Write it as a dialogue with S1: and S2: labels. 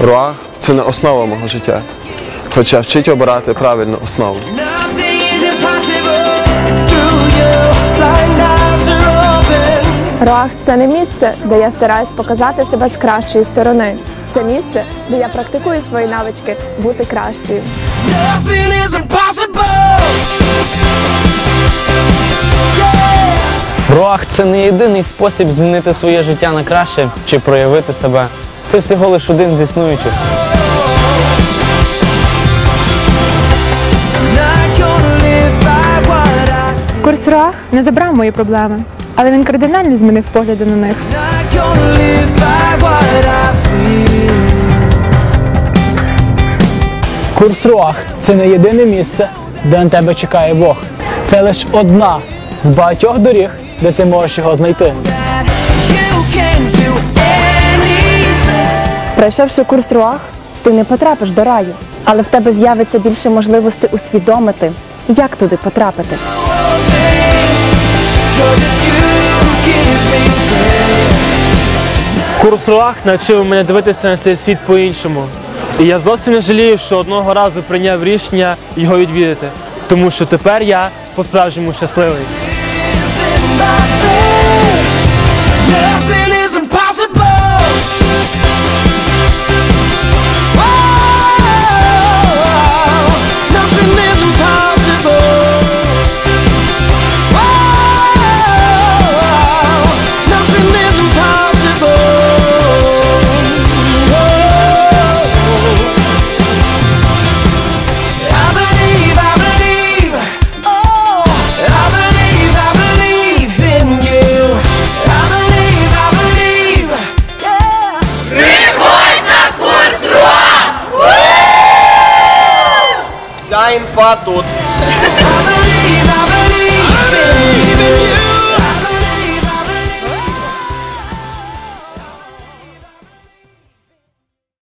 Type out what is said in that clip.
S1: Руах це не основа мого життя. Хоча вчить обирати правильну основу.
S2: Руах це не місце, де я стараюсь показати себе з кращої сторони. Це місце, де я практикую свої навички бути кращою.
S3: Руах це не єдиний спосіб змінити своє життя на краще чи проявити себе. Це всього лиш один з існуючих.
S4: Курс Руах не забрав мої проблеми, але він кардинально змінив погляди на них.
S5: Курс Руах це не єдине місце, де на тебе чекає Бог. Це лише одна з багатьох доріг, де ти можеш його знайти.
S2: Пройшовши курс Руах, ти не потрапиш до раю, але в тебе з'явиться більше можливостей усвідомити, як туди потрапити.
S6: Курс Руах навчив мене дивитися на цей світ по-іншому. І я зовсім не жалію, що одного разу прийняв рішення його відвідати, тому що тепер я по-справжньому щасливий.
S7: my faith.
S1: Dein Fahrt tot.